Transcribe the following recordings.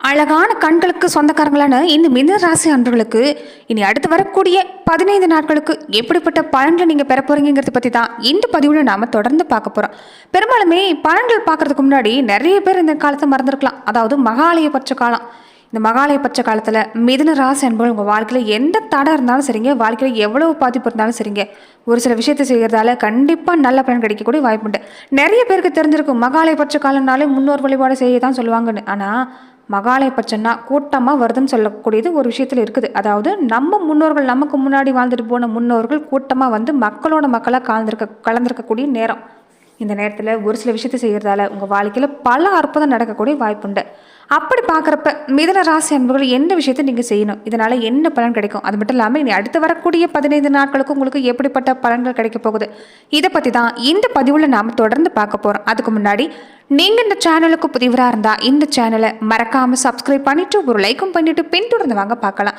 அழகான கண்களுக்கு சொந்தக்காரங்களான இந்த மிதன ராசி அன்பர்களுக்கு இனி அடுத்து வரக்கூடிய பதினைந்து நாட்களுக்கு எப்படிப்பட்ட பலன்களை நீங்கள் பெற போறீங்கிறத பற்றி தான் இந்த பதிவில் நாம் தொடர்ந்து பார்க்க போகிறோம் பெரும்பாலுமே பலன்கள் பார்க்கறதுக்கு முன்னாடி நிறைய பேர் இந்த காலத்தை மறந்துருக்கலாம். அதாவது மகாலய பட்ச காலம். இந்த மகாலய பட்ச காலத்தில் மிதுன ராசி அன்பர்கள் உங்கள் வாழ்க்கையில் எந்த தடை இருந்தாலும் சரிங்க வாழ்க்கையில் எவ்வளவு பாதிப்பு இருந்தாலும் சரிங்க. ஒரு சில விஷயத்தை செய்கிறதால கண்டிப்பாக நல்ல பலன் கிடைக்கக்கூடிய வாய்ப்புண்டு நிறைய பேருக்கு தெரிஞ்சிருக்கும் மகாலய பட்ச காலம்னாலே முன்னோர் வழிபாடு செய்ய தான் சொல்லுவாங்கன்னு. ஆனால் மகாலய பட்சம்னா கூட்டமாக வருதுன்னு சொல்லக்கூடியது ஒரு விஷயத்தில் இருக்குது. அதாவது நம்ம முன்னோர்கள் நமக்கு முன்னாடி வாழ்ந்துட்டு போன முன்னோர்கள் கூட்டமாக வந்து மக்களோட மக்களாக கலந்துருக்க கலந்துருக்கக்கூடிய நேரம். இந்த நேரத்தில் ஒரு சில விஷயத்தை செய்கிறதால உங்கள் வாழ்க்கையில் பல அற்புதம் நடக்கக்கூடிய வாய்ப்புண்டு. அப்படி பார்க்குறப்ப மிதன ராசி அன்பர்கள் எந்த விஷயத்தை நீங்கள் செய்யணும்? இதனால் என்ன பலன் கிடைக்கும்? அது மட்டும் இல்லாமல் இனி அடுத்து வரக்கூடிய பதினைந்து நாட்களுக்கு உங்களுக்கு எப்படிப்பட்ட பலன்கள் கிடைக்க போகுது? இதை பற்றி தான் இந்த பதிவில் நாம் தொடர்ந்து பார்க்க போகிறோம் அதுக்கு முன்னாடி நீங்கள் இந்த சேனலுக்கு புதிவராக இருந்தால் இந்த சேனலை மறக்காமல் சப்ஸ்கிரைப் பண்ணிவிட்டு ஒரு லைக்கும் பண்ணிவிட்டு பின்தொடர்ந்து வாங்க பார்க்கலாம்.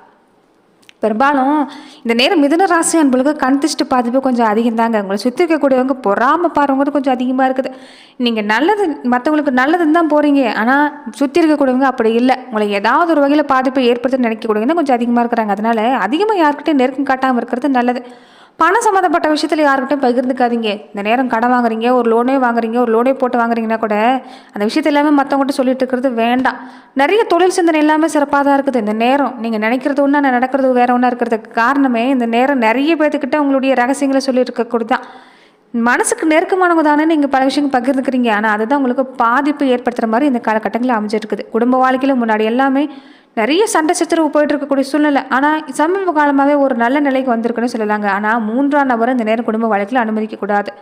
பெரும்பாலும் இந்த நேரம் மிதுன ராசி அன்பளுக்கு கண் திருஷ்டி பாதிப்பு கொஞ்சம் அதிகம் தாங்க உங்களை சுற்றி இருக்கக்கூடியவங்க பொறாம பாருங்கிறது கொஞ்சம் அதிகமாக இருக்குது. நீங்கள் நல்லது மற்றவங்களுக்கு நல்லதுன்னு தான் போகிறீங்க ஆனால் சுற்றி இருக்கக்கூடியவங்க அப்படி இல்லை. உங்களை ஏதாவது ஒரு வகையில் பாதிப்பை ஏற்படுத்த நினைக்கக்கூடியவங்க கொஞ்சம் அதிகமாக இருக்கிறாங்க. அதனால் அதிகமாக யாருக்கிட்டையும் நெருக்கம் காட்டாமல் இருக்கிறது நல்லது. பணம் சம்மந்தப்பட்ட விஷயத்தில் யாருக்கிட்டையும் பகிர்ந்துக்காதீங்க. இந்த நேரம் கடன் வாங்குறீங்க ஒரு லோனே வாங்குறீங்க ஒரு லோனே போட்டு வாங்குறீங்கன்னா கூட அந்த விஷயத்த எல்லாமே மற்றவங்கள்ட்ட சொல்லிட்டு இருக்கிறது வேண்டாம். நிறைய தொழில் சிந்தனை எல்லாமே சிறப்பாக தான் இருக்குது. இந்த நேரம் நீங்கள் நினைக்கிறது ஒன்றா நடக்கிறது வேற ஒன்றா இருக்கிறதுக்கு காரணமே இந்த நேரம் நிறைய பேர்த்துக்கிட்ட உங்களுடைய ரகசியங்களை சொல்லிட்டு இருக்கக்கூட தான் மனசுக்கு நெருக்கமானவங்க தானே நீங்கள் பல விஷயங்கள் பகிர்ந்துக்கிறீங்க. ஆனால் அதுதான் உங்களுக்கு பாதிப்பு ஏற்படுத்துகிற மாதிரி இந்த காலகட்டங்களில் அமைஞ்சிருக்குது. குடும்ப வாழ்க்கையில் முன்னாடி எல்லாமே நிறைய சண்டை சச்சரவு போயிட்டு இருக்கக்கூடிய சூழ்நிலை. ஆனால் சமீப காலமாகவே ஒரு நல்ல நிலைக்கு வந்திருக்குன்னு சொல்லலாங்க. ஆனால் மூன்றாம் நபரை இந்த நேரம் குடும்ப வாழ்க்கையில் அனுமதிக்கக்கூடாது.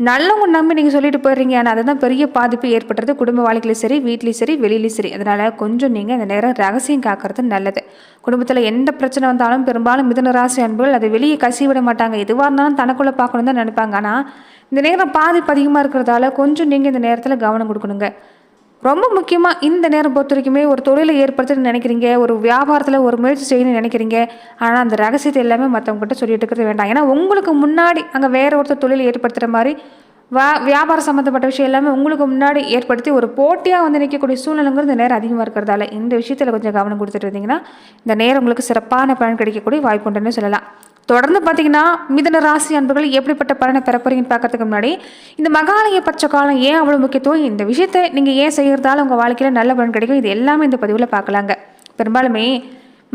நல்லவங்க நம்பி நீங்கள் சொல்லிட்டு போயிடுறீங்க. ஆனால் அதுதான் பெரிய பாதிப்பு ஏற்படுறது. குடும்ப வாழ்க்கையிலும் சரி வீட்லேயும் சரி வெளியிலையும் சரி. அதனால் கொஞ்சம் நீங்கள் இந்த நேரம் ரகசியம் காக்கிறது நல்லது. குடும்பத்தில் எந்த பிரச்சனை வந்தாலும் பெரும்பாலும் மிதுன ராசி அன்புகள் அதை வெளியே கசி விட மாட்டாங்க. எதுவாக இருந்தாலும் தனக்குள்ளே பார்க்கணும் தான் நினைப்பாங்க. ஆனால் இந்த நேரம் பாதிப்பு அதிகமாக இருக்கிறதால கொஞ்சம் நீங்கள் இந்த நேரத்தில் கவனம் கொடுக்கணுங்க. ரொம்ப முக்கியமாக இந்த நேரம் பொறுத்த வரைக்குமே ஒரு தொழிலை ஏற்படுத்தணும்னு நினைக்கிறீங்க ஒரு வியாபாரத்தில் ஒரு முயற்சி செய்யணும்னு நினைக்கிறீங்க. ஆனால் அந்த ரகசியத்தை எல்லாமே மற்றவங்ககிட்ட சொல்லிட்டு இருக்கிறது வேண்டாம். ஏன்னா உங்களுக்கு முன்னாடி அங்கே வேறு ஒருத்தர் தொழிலை ஏற்படுத்துகிற மாதிரி வா வியாபாரம் சம்மந்தப்பட்ட விஷயம் எல்லாமே உங்களுக்கு முன்னாடி ஏற்படுத்தி ஒரு போட்டியாக வந்து நிற்கக்கூடிய சூழ்நிலைங்கிறது இந்த நேரம் அதிகமாக இருக்கிறதால இந்த விஷயத்தில் கொஞ்சம் கவனம் கொடுத்துட்டு இருந்தீங்கன்னா இந்த நேரம் உங்களுக்கு சிறப்பான பலன் கிடைக்கக்கூடிய வாய்ப்பு உண்டுன்னு சொல்லலாம். தொடர்ந்து பார்த்தீங்கன்னா மிதன ராசி அன்புகள் எப்படிப்பட்ட பலனை பெற போறீங்கன்னு பார்க்கறதுக்கு முன்னாடி இந்த மகாலய பச்சை காலம் ஏன் அவ்வளோ முக்கியத்துவம்? இந்த விஷயத்தை நீங்கள் ஏன் செய்கிறதால உங்கள் வாழ்க்கையில் நல்ல பலன் கிடைக்கும்? இது எல்லாமே இந்த பதிவில் பார்க்கலாங்க. பெரும்பாலுமே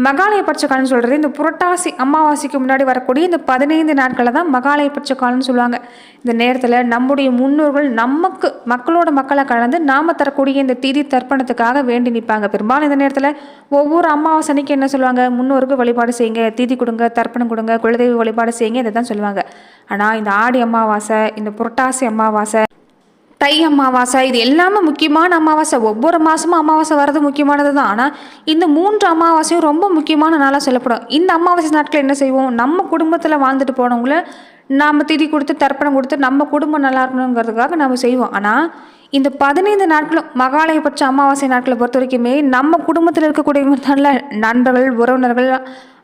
மகாலய பட்ச காலம்னு சொல்கிறது இந்த புரட்டாசி அமாவாசைக்கு முன்னாடி வரக்கூடிய இந்த பதினைந்து நாட்களை தான் மகாலய பட்ச சொல்லுவாங்க. இந்த நேரத்தில் நம்முடைய முன்னோர்கள் நமக்கு மக்களோட மக்களை கலந்து நாம தரக்கூடிய இந்த திதி தர்ப்பணத்துக்காக வேண்டி நிற்பாங்க. பெரும்பாலும் இந்த நேரத்தில் ஒவ்வொரு அமாவாசை அன்னைக்கு என்ன சொல்லுவாங்க? முன்னோருக்கு வழிபாடு செய்யுங்க திதி கொடுங்க தர்ப்பணம் கொடுங்க குலதெய்வ வழிபாடு செய்யுங்க இதை தான் சொல்லுவாங்க. ஆனால் இந்த ஆடி அமாவாசை இந்த புரட்டாசி அமாவாசை தை அமாவாசை இது எல்லாமே முக்கியமான அமாவாசை. ஒவ்வொரு மாதமும் அமாவாசை வர்றது முக்கியமானது தான். ஆனால் இந்த மூன்று அமாவாசையும் ரொம்ப முக்கியமான நாளாக சொல்லப்படும். இந்த அமாவாசை நாட்கள் என்ன செய்வோம்? நம்ம குடும்பத்தில் வாழ்ந்துட்டு போனவங்கள நாம் திதி கொடுத்து தர்ப்பணம் கொடுத்து நம்ம குடும்பம் நல்லா இருக்கணுங்கிறதுக்காக நம்ம செய்வோம். ஆனால் இந்த பதினைந்து நாட்களும் மகாலயபட்ச அமாவாசை நாட்களை பொறுத்த வரைக்குமே நம்ம குடும்பத்தில் இருக்கக்கூடிய நல்ல நண்பர்கள் உறவினர்கள்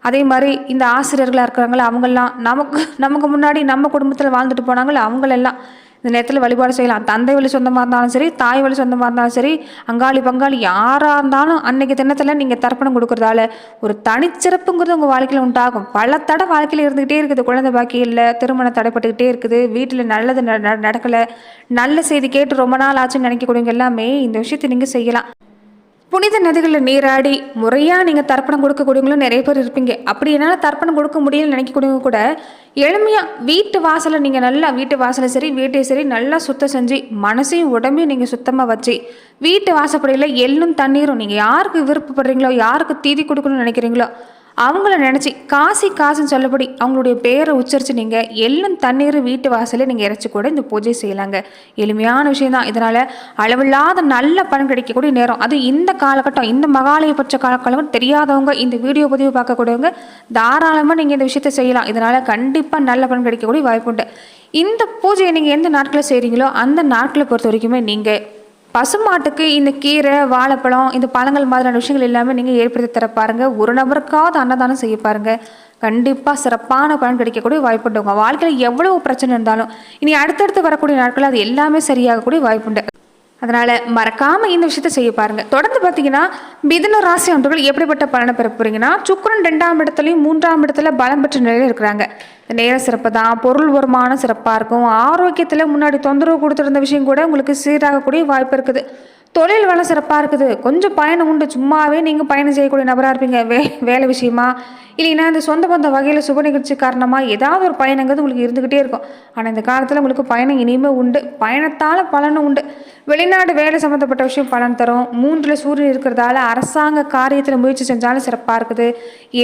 அதே மாதிரி இந்த ஆசிரியர்களாக இருக்கிறாங்களே அவங்கெல்லாம் நமக்கு நமக்கு முன்னாடி நம்ம குடும்பத்தில் வாழ்ந்துட்டு போனாங்களே அவங்களெல்லாம் இந்த நேரத்தில் வழிபாடு செய்யலாம். தந்தை வழி சொந்தமாக இருந்தாலும் சரி தாய் வழி சொந்தமாக இருந்தாலும் சரி அங்காளி பங்காளி யாராக இருந்தாலும் அன்னைக்கு தினத்தில் நீங்கள் தர்ப்பணம் கொடுக்குறதால ஒரு தனிச்சிறப்புங்கிறது உங்கள் வாழ்க்கையில் உண்டாகும். பல தடை வாழ்க்கையில் இருந்துக்கிட்டே இருக்குது. குழந்தை பாக்கி இல்லை திருமணம் தடைப்பட்டுக்கிட்டே இருக்குது. வீட்டில் நல்லது ந- ந- நடக்கலை. நல்ல செய்தி கேட்டு ரொம்ப நாள் ஆச்சுன்னு நினைக்கக்கூடியவங்க எல்லாமே இந்த விஷயத்தை நீங்கள் செய்யலாம். புனித நதிகளில் நீராடி முறையாக நீங்கள் தர்ப்பணம் கொடுக்கக்கூடியவங்களும் நிறைய பேர் இருப்பீங்க. அப்படி என்னால் தர்ப்பணம் கொடுக்க முடியலன்னு நினைக்கக்கூடியவங்க கூட எளிமையாக வீட்டு வாசலை நீங்கள் நல்லா வீட்டு வாசலை சரி வீட்டையும் சரி நல்லா சுத்தம் செஞ்சு மனசையும் உடம்பையும் நீங்கள் சுத்தமாக வச்சு வீட்டு வாசப்படியில் எள்ளும் தண்ணீரும் நீங்கள் யாருக்கு விருப்பப்படுறீங்களோ யாருக்கு தீதி கொடுக்கணும்னு நினைக்கிறீங்களோ அவங்கள நினச்சி காசி காசுன்னு சொல்லபடி அவங்களுடைய பேரை உச்சரித்து நீங்கள் எள்ளும் தண்ணீர் வீட்டு வாசலில் நீங்கள் இறைச்சி கூட இந்த பூஜை செய்யலாங்க. எளிமையான விஷயம் தான் இதனால் அளவில்லாத நல்ல பலன் கிடைக்கக்கூடிய நேரம். அது இந்த காலகட்டம் இந்த மகாலயபட்ச காலகட்டம் தெரியாதவங்க இந்த வீடியோ பதிவு பார்க்கக்கூடியவங்க தாராளமாக நீங்கள் இந்த விஷயத்தை செய்யலாம். இதனால் கண்டிப்பாக நல்ல பலன் கிடைக்கக்கூடிய வாய்ப்பு உண்டு. இந்த பூஜையை நீங்கள் எந்த நாட்களில் செய்கிறீங்களோ அந்த நாட்களை பொறுத்த வரைக்குமே நீங்கள் பசுமாட்டுக்கு இந்த கீரை வாழைப்பழம் இந்த பழங்கள் மாதிரியான விஷயங்கள் எல்லாமே நீங்கள் ஏற்படுத்தி தர பாருங்கள் ஒரு நபருக்காவது அன்னதானம் செய்ய பாருங்கள் கண்டிப்பாக சிறப்பான பலன் கிடைக்கக்கூடிய வாய்ப்புண்டு. உங்கள் வாழ்க்கையில் எவ்வளவு பிரச்சனை இருந்தாலும் இனி அடுத்தடுத்து வரக்கூடிய நாட்களில் அது எல்லாமே சரியாகக்கூடிய வாய்ப்புண்டு. அதனால் மறக்காமல் இந்த விஷயத்த செய்ய பாருங்கள் தொடர்ந்து பார்த்தீங்கன்னா மிதன ராசி ஒன்றுகள் எப்படிப்பட்ட பலனை பெற போகிறீங்கன்னா சுக்கரன் ரெண்டாம் இடத்துலையும் மூன்றாம் இடத்துல பலம் பெற்ற நிலையில் இருக்கிறாங்க. நேரம் நேர சிறப்பு தான் பொருள் வருமானம் சிறப்பாக இருக்கும். ஆரோக்கியத்தில் முன்னாடி தொந்தரவு கொடுத்துருந்த விஷயம் கூட உங்களுக்கு சீராகக்கூடிய வாய்ப்பு இருக்குது. தொழில் வேலை சிறப்பாக இருக்குது. கொஞ்சம் பயணம் உண்டு. சும்மாவே நீங்கள் பயணம் செய்யக்கூடிய நபராக இருப்பீங்க. வே வேலை விஷயமா இல்லைன்னா இந்த சொந்த பந்த வகையில் சுப நிகழ்ச்சி காரணமாக ஏதாவது ஒரு பயணங்கிறது உங்களுக்கு இருந்துக்கிட்டே இருக்கும். ஆனால் இந்த காலத்தில் உங்களுக்கு பயணம் இனிமேல் உண்டு. பயணத்தால் பலனும் உண்டு. வெளிநாடு வேலை சம்மந்தப்பட்ட விஷயம் பலன் தரும். மூன்றில் சூரியன் இருக்கிறதால அரசாங்க காரியத்தில் முயற்சி செஞ்சாலும் சிறப்பாக இருக்குது.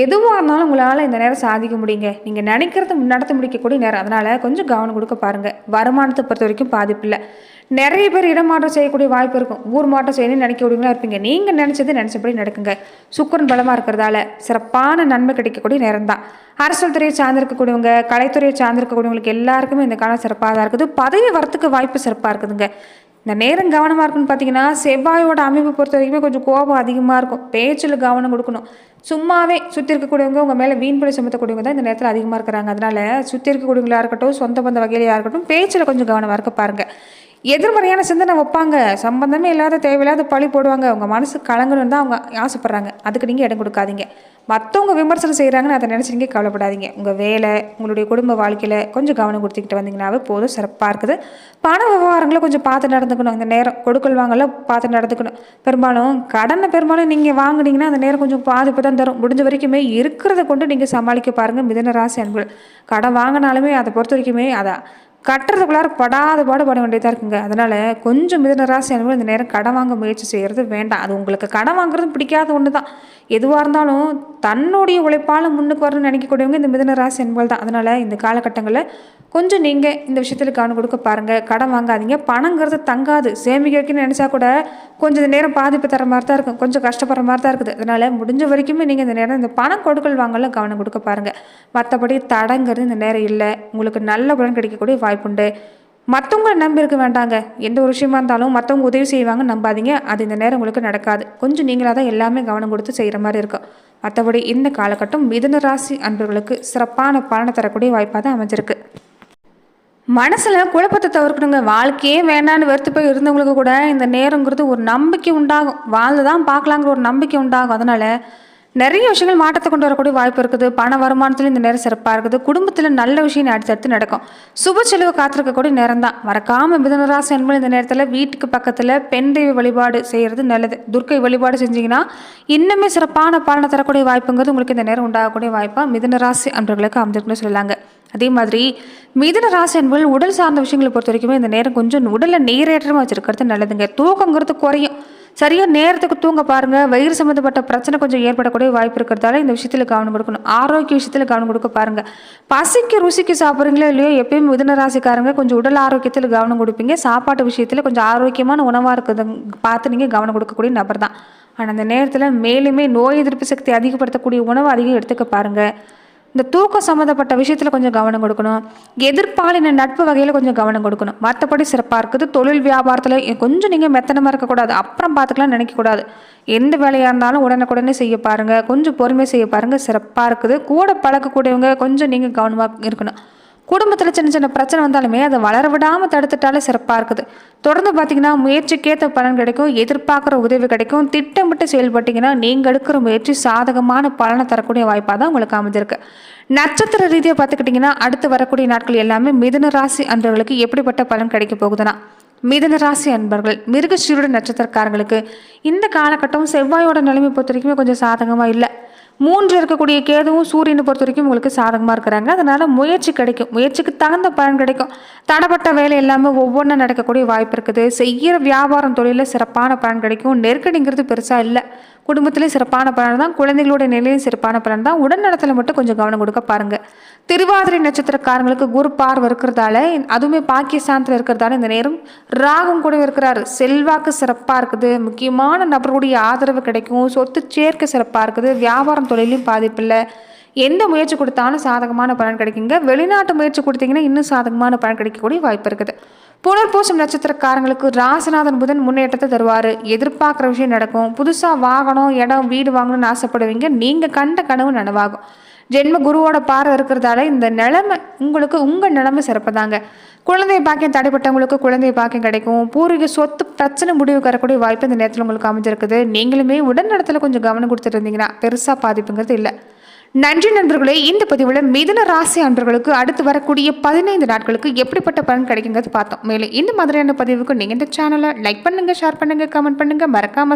எதுவாக இருந்தாலும் உங்களால் இந்த நேரம் சாதிக்க முடியுங்க. நீங்கள் நினைக்கிறத நடத்த முடிக்கக்கூடிய நேரம். அதனால் கொஞ்சம் கவனம் கொடுக்க பாருங்கள் வருமானத்தை பொறுத்த வரைக்கும் பாதிப்பு இல்லை. நிறைய பேர் இடமாற்றம் செய்யக்கூடிய வாய்ப்பு இருக்கும். ஊர் மாற்றம் செய்யணும்னு நினைக்கக்கூடியவங்களா இருப்பீங்க. நீங்கள் நினச்சது நினச்சபடி நடக்குங்க. சுக்கரன் பலமாக இருக்கிறதால சிறப்பான நன்மை கிடைக்கக்கூடிய நேரம் தான் அரசியல் துறையை சார்ந்திருக்கக்கூடியவங்க கலைத்துறையை சார்ந்திருக்கக்கூடியவங்களுக்கு எல்லாருக்குமே இந்த காலம் சிறப்பாக தான் இருக்குது. பதவி வரத்துக்கு வாய்ப்பு சிறப்பாக இருக்குதுங்க. இந்த நேரம் கவனமாக இருக்குன்னு பார்த்தீங்கன்னா செவ்வாயோட அமைப்பு பொறுத்த வரைக்குமே கொஞ்சம் கோபம் அதிகமாக இருக்கும். பேச்சில் கவனம் கொடுக்கணும். சும்மாவே சுற்றி இருக்கக்கூடியவங்க உங்கள் மேலே வீண்படி சுமத்தக்கூடியவங்க தான் இந்த நேரத்தில் அதிகமாக இருக்கிறாங்க. அதனால் சுற்றி இருக்கக்கூடியவங்களாக இருக்கட்டும் சொந்த பந்த வகையிலையாக இருக்கட்டும் பேச்சில் கொஞ்சம் கவனமாக இருக்க பாருங்கள் எதிர்மறையான சிந்தனை வைப்பாங்க. சம்பந்தமே இல்லாத தேவையில்லாத பழி போடுவாங்க. அவங்க மனசு கலங்கணும்னு தான் அவங்க ஆசைப்பட்றாங்க. அதுக்கு நீங்கள் இடம் கொடுக்காதீங்க. மற்றவங்க விமர்சனம் செய்கிறாங்கன்னு அதை நினச்சி நீங்கள் கவலைப்படாதீங்க. உங்கள் வேலை உங்களுடைய குடும்ப வாழ்க்கையில் கொஞ்சம் கவனம் கொடுத்துக்கிட்டு வந்தீங்கன்னாவே போதும். சிறப்பாக இருக்குது. பண விவகாரங்களை கொஞ்சம் பார்த்து நடந்துக்கணும். இந்த நேரம் கொடுக்கல் வாங்கல பார்த்து நடந்துக்கணும். பெரும்பாலும் கடனை பெரும்பாலும் நீங்கள் வாங்கினீங்கன்னா அந்த நேரம் கொஞ்சம் பாதிப்பு தான் தரும். முடிஞ்ச வரைக்குமே இருக்கிறத கொண்டு நீங்கள் சமாளிக்க பாருங்கள் மிதன ராசி அன்புகள். கடன் வாங்கினாலுமே அதை பொறுத்த வரைக்குமே அதை கட்டுறதுக்குள்ளார படாத பாடு பட வேண்டியதாக இருக்குங்க. அதனால் கொஞ்சம் மிதன ராசி அனுபவம் இந்த நேரம் கடன் வாங்க முயற்சி செய்கிறது வேண்டாம். அது உங்களுக்கு கடன் வாங்குறது பிடிக்காத ஒன்று தான். எதுவாக இருந்தாலும் தன்னுடைய உழைப்பால் முன்னுக்கு வரணும்னு நினைக்கக்கூடியவங்க இந்த மிதன ராசி தான். அதனால் இந்த காலகட்டங்களில் கொஞ்சம் நீங்கள் இந்த விஷயத்தில் கவனம் கொடுக்க பாருங்கள் கடன் வாங்காதீங்க. பணங்கிறது தங்காது. சேமிக்க வைக்கணும்னு நினச்சா கூட கொஞ்சம் நேரம் பாதிப்பு தர மாதிரி தான் இருக்கும். கொஞ்சம் கஷ்டப்படுற மாதிரி தான் இருக்குது. அதனால் முடிஞ்ச வரைக்குமே நீங்கள் இந்த நேரம் இந்த பணம் கொடுக்கல் வாங்கல கவனம் கொடுக்க பாருங்கள் மற்றபடி தடங்கிறது இந்த நேரம் இல்லை. உங்களுக்கு நல்ல பலன் கிடைக்கக்கூடிய வாய்ப்புண்டு. மற்றவங்களை நம்பி இருக்க வேண்டாங்க. எந்த ஒரு விஷயமா இருந்தாலும் மற்றவங்க உதவி செய்வாங்க நம்பாதீங்க. அது இந்த நேரம் உங்களுக்கு நடக்காது. கொஞ்சம் நீங்களாக தான் எல்லாமே கவனம் கொடுத்து செய்கிற மாதிரி இருக்கும் மற்றபடி இந்த காலகட்டம் மிதன ராசி அன்பர்களுக்கு சிறப்பான பலனை தரக்கூடிய வாய்ப்பாக தான் அமைஞ்சிருக்கு. மனசில் குழப்பத்தை தவிர்க்கணுங்க. வாழ்க்கையே வேண்டான்னு வெறுத்து போய் இருந்தவங்களுக்கு கூட இந்த நேரங்கிறது ஒரு நம்பிக்கை உண்டாகும். வாழ்ந்து தான் பார்க்கலாங்கிற ஒரு நம்பிக்கை உண்டாகும். அதனால் நிறைய விஷயங்கள் மாற்றத்தை கொண்டு வரக்கூடிய வாய்ப்பு இருக்குது. பண வருமானத்தில் இந்த நேரம் சிறப்பாக இருக்குது. குடும்பத்தில் நல்ல விஷயம் அடுத்தடுத்து நடக்கும். சுப செலவு காத்திருக்கக்கூடிய நேரம் தான் மறக்காமல் மிதனராசி என்பது இந்த நேரத்தில் வீட்டுக்கு பக்கத்தில் பெண் தெய்வ வழிபாடு செய்கிறது நல்லது. துர்க்கை வழிபாடு செஞ்சீங்கன்னா இன்னுமே சிறப்பான பலனை தரக்கூடிய வாய்ப்புங்கிறது உங்களுக்கு இந்த நேரம் உண்டாகக்கூடிய வாய்ப்பாக மிதனராசி அன்பர்களுக்கு அமைஞ்சிருக்குன்னு சொல்லலாங்க. அதே மாதிரி மிதன ராசி என்பது உடல் சார்ந்த விஷயங்களை பொறுத்த வரைக்குமே இந்த நேரம் கொஞ்சம் உடலில் நீரேற்றமாக வச்சுருக்கிறது நல்லதுங்க. தூக்கங்கிறது குறையும். சரியாக நேரத்துக்கு தூங்க பாருங்கள் வயிறு சம்மந்தப்பட்ட பிரச்சனை கொஞ்சம் ஏற்படக்கூடிய வாய்ப்பு இருக்கிறதால இந்த விஷயத்தில் கவனம் கொடுக்கணும். ஆரோக்கிய விஷயத்தில் கவனம் கொடுக்க பாருங்கள் பசிக்கு ருசிக்கு சாப்பிட்றீங்களோ இல்லையோ எப்பயும் மிதுன ராசிக்காரங்க கொஞ்சம் உடல் ஆரோக்கியத்தில் கவனம் கொடுப்பீங்க. சாப்பாட்டு விஷயத்தில் கொஞ்சம் ஆரோக்கியமான உணவாக இருக்கிறது பார்த்து நீங்கள் கவனம் கொடுக்கக்கூடிய நபர் தான். ஆனால் அந்த நேரத்தில் மேலுமே நோய் எதிர்ப்பு சக்தி அதிகப்படுத்தக்கூடிய உணவு அதிகம் எடுத்துக்க பாருங்கள் இந்த தூக்கம் சம்மந்தப்பட்ட விஷயத்தில் கொஞ்சம் கவனம் கொடுக்கணும். எதிர்ப்பாலின நட்பு வகையில் கொஞ்சம் கவனம் கொடுக்கணும். மற்றபடி சிறப்பாக இருக்குது. தொழில் வியாபாரத்தில் கொஞ்சம் நீங்கள் மெத்தனமாக இருக்கக்கூடாது. அப்புறம் பார்த்துக்கலாம் நினைக்கக்கூடாது. எந்த வேலையாக இருந்தாலும் உடனுக்குடனே செய்ய பாருங்கள் கொஞ்சம் பொறுமை செய்ய பாருங்கள் சிறப்பாக இருக்குது. கூட பழக்கக்கூடியவங்க கொஞ்சம் நீங்கள் கவனமாக இருக்கணும். குடும்பத்தில் சின்ன சின்ன பிரச்சனை வந்தாலுமே அதை வளர விடாமல் தடுத்துட்டாலே சிறப்பாக இருக்குது. தொடர்ந்து பார்த்தீங்கன்னா முயற்சிக்கேற்ற பலன் கிடைக்கும் எதிர்பார்க்குற உதவி கிடைக்கும். திட்டமிட்டு செயல்பட்டீங்கன்னா நீங்கள் எடுக்கிற முயற்சி சாதகமான பலனை தரக்கூடிய வாய்ப்பாக தான் உங்களுக்கு அமைஞ்சிருக்கு. நட்சத்திர ரீதியாக பார்த்துக்கிட்டிங்கன்னா அடுத்து வரக்கூடிய நாட்கள் எல்லாமே மிதுன ராசி அன்பர்களுக்கு எப்படிப்பட்ட பலன் கிடைக்க போகுதுன்னா மிதுன ராசி அன்பர்கள் மிருகசீருட நட்சத்திரக்காரங்களுக்கு இந்த காலகட்டம் செவ்வாயோட நிலைமை பொறுத்த வரைக்குமே கொஞ்சம் சாதகமாக இல்லை. மூன்று இருக்கக்கூடிய கேதுவும் சூரியனை பொறுத்த வரைக்கும் உங்களுக்கு சாதகமாக இருக்கிறாங்க. அதனால் முயற்சி கிடைக்கும். முயற்சிக்கு தகுந்த பலன் கிடைக்கும். தடப்பட்ட வேலை எல்லாமே ஒவ்வொன்றும் நடக்கக்கூடிய வாய்ப்பு இருக்குது. செய்கிற வியாபாரம் தொழிலில் சிறப்பான பலன் கிடைக்கும். நெருக்கடிங்கிறது பெருசாக இல்லை. குடும்பத்திலையும் சிறப்பான பலன் தான். குழந்தைகளோட நிலையும் சிறப்பான பலன் தான். உடல் நலத்தில் மட்டும் கொஞ்சம் கவனம் கொடுக்க பாருங்கள் திருவாதிரை நட்சத்திரக்காரங்களுக்கு குரு பார்வை இருக்கிறதால அதுவுமே பாக்கியஸ்தானத்தில் இருக்கிறதால இந்த நேரம் ராகும் கூட இருக்கிறாரு. செல்வாக்கு சிறப்பாக இருக்குது. முக்கியமான நபர்களுடைய ஆதரவு கிடைக்கும். சொத்து சேர்க்கை சிறப்பாக இருக்குது. வியாபாரம் தொழிலையும் பாதிப்பில்லை. எந்த முயற்சி கொடுத்தாலும் சாதகமான பலன் கிடைக்குங்க. வெளிநாட்டு முயற்சி கொடுத்தீங்கன்னா இன்னும் சாதகமான பலன் கிடைக்கக்கூடிய வாய்ப்பு இருக்குது. புனர்பூசம் நட்சத்திரக்காரங்களுக்கு ராசநாதன் புதன் முன்னேற்றத்தை தருவார். எதிர்பார்க்குற விஷயம் நடக்கும். புதுசாக வாகனம் இடம் வீடு வாங்கணும்னு ஆசைப்படுவீங்க. நீங்கள் கண்ட கனவு நனவாகும். ஜென்ம குருவோட பார்வை இருக்கிறதால இந்த நிலைமை உங்களுக்கு உங்கள் நிலைமை சிறப்புதாங்க. குழந்தை பாக்கியம் தடைப்பட்டவங்களுக்கு குழந்தை பாக்கியம் கிடைக்கும். பூர்வீக சொத்து பிரச்சனை முடிவு வரக்கூடிய வாய்ப்பு இந்த நேரத்தில் உங்களுக்கு அமைஞ்சிருக்குது. நீங்களுமே உடல் நலத்தில் கொஞ்சம் கவனம் கொடுத்துட்டு இருந்தீங்கன்னா பெருசாக பாதிப்புங்கிறது இல்லை. நன்றி நண்பர்களே இந்த பதிவில் மிதன ராசி அன்பர்களுக்கு அடுத்து வரக்கூடிய பதினைந்து நாட்களுக்கு எப்படிப்பட்ட பலன் கிடைக்குங்கிறது பார்த்தோம். மேலும் இந்த மாதிரியான பதிவுக்கு நீங்கள் இந்த சேனலை லைக் பண்ணுங்கள் ஷேர் பண்ணுங்கள் கமெண்ட் பண்ணுங்கள் மறக்காமல்